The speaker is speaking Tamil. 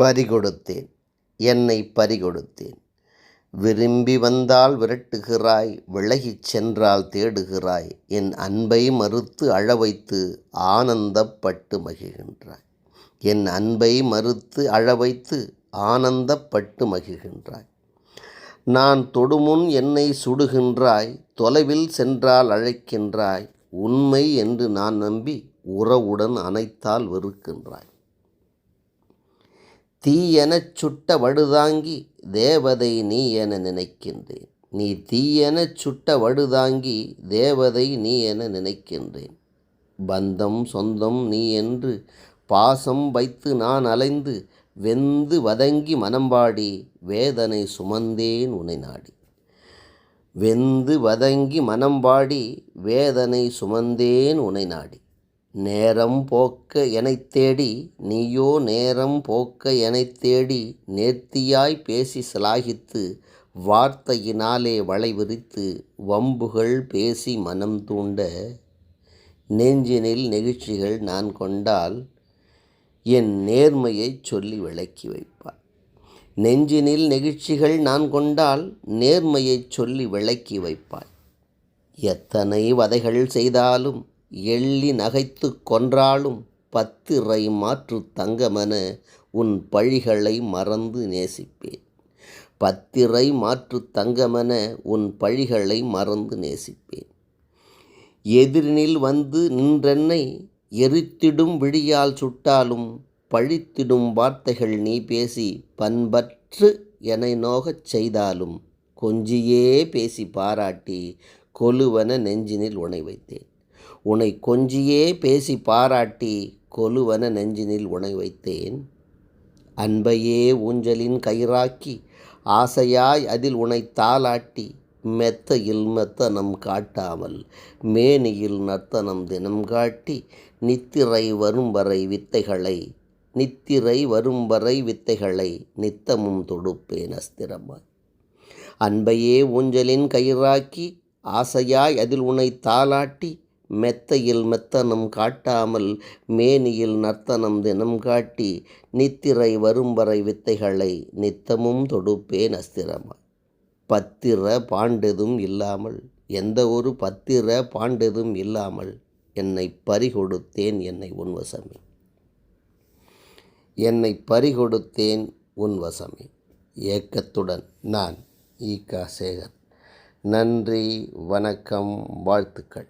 பறிகொடுத்தேன். என்னை பறிகொடுத்தேன். விரும்பி வந்தால் விரட்டுகிறாய் விலகிச் சென்றால் தேடுகிறாய் என் அன்பை மறுத்து அழ வைத்து ஆனந்தப்பட்டு மகிழ்கின்றாய். என் அன்பை மறுத்து அழ வைத்து ஆனந்தப்பட்டு மகிழ்கின்றாய். நான் தொடுமுன் என்னை சுடுகின்றாய் தொலைவில் சென்றால் அழைக்கின்றாய் உண்மை என்று நான் நம்பி உறவுடன் அணைத்தால் வெறுக்கின்றாய். தீயெனச் சுட்ட வடுதாங்கி தேவதை நீ என நினைக்கின்றேன். நீ தீயெனச் சுட்ட வடுதாங்கி தேவதை நீ என நினைக்கின்றேன். பந்தம் சொந்தம் நீ என்று பாசம் வைத்து நான் அலைந்து வெந்து வதங்கி மனம்பாடி வேதனை சுமந்தேன் உனை நாடி. வெந்து வதங்கி மனம்பாடி வேதனை சுமந்தேன் உனை நாடி. நேரம் போக்க எனைத் தேடி நீயோ நேரம் போக்க எனைத் தேடி நேர்த்தியாய் பேசி சிலாகித்து வார்த்தையினாலே வளைவிரித்து வம்புகள் பேசி மனம் தூண்ட நெஞ்சினில் நெகிழ்ச்சிகள் நான் கொண்டால் என் நேர்மையைச் சொல்லி விளக்கி வைப்பாள் நெஞ்சினில் நெகிழ்ச்சிகள் நான் கொண்டால் நேர்மையைச் சொல்லி விளக்கி வைப்பாய். எத்தனை வதைகள் செய்தாலும் எள்ளி நகைத்து கொன்றாலும் பத்திரை மாற்று தங்கமென உன் பழிகளை மறந்து நேசிப்பேன். பத்திரை மாற்று தங்கமென உன் பழிகளை மறந்து நேசிப்பேன். எதிரினில் வந்து நின்றென்னை எரித்திடும் விழியால் சுட்டாலும் பழித்திடும் வார்த்தைகள் நீ பேசி பண்பற்று என நோகச் செய்தாலும் கொஞ்சியே பேசி பாராட்டி கொலுவன நெஞ்சினில் உணை வைத்தேன். உன்னை கொஞ்சியே பேசி பாராட்டி கொலுவன நெஞ்சினில் உனை வைத்தேன். அன்பையே ஊஞ்சலின் கயிறாக்கி ஆசையாய் அதில் உனை தாளாட்டி மெத்தையில் மெத்தனம் காட்டாமல் மேனியில் நர்த்தனம் தினம் காட்டி நித்திரை வரும் வரை வித்தைகளை நித்திரை வரும் வரை வித்தைகளை நித்தமும் தொடுப்பேன் அஸ்திரமாய். அன்பையே ஊஞ்சலின் கயிறாக்கி ஆசையாய் அதில் உனை தாளாட்டி மெத்தையில் மெத்தனம் காட்டாமல் மேனியில் நர்த்தனம் தினம் காட்டி நித்திரை வரும்பறை வித்தைகளை நித்தமும் தொடுப்பேன் அஸ்திரமாய் பத்திர பாண்டெதும் இல்லாமல் எந்த ஒரு பத்திர பாண்டெதும் இல்லாமல் என்னை பறிகொடுத்தேன் என்னை உன்வசமே என்னை பறிகொடுத்தேன் உன்வசமே ஏக்கத்துடன் நான் ஈகா சேகர். நன்றி வணக்கம் வாழ்த்துக்கள்.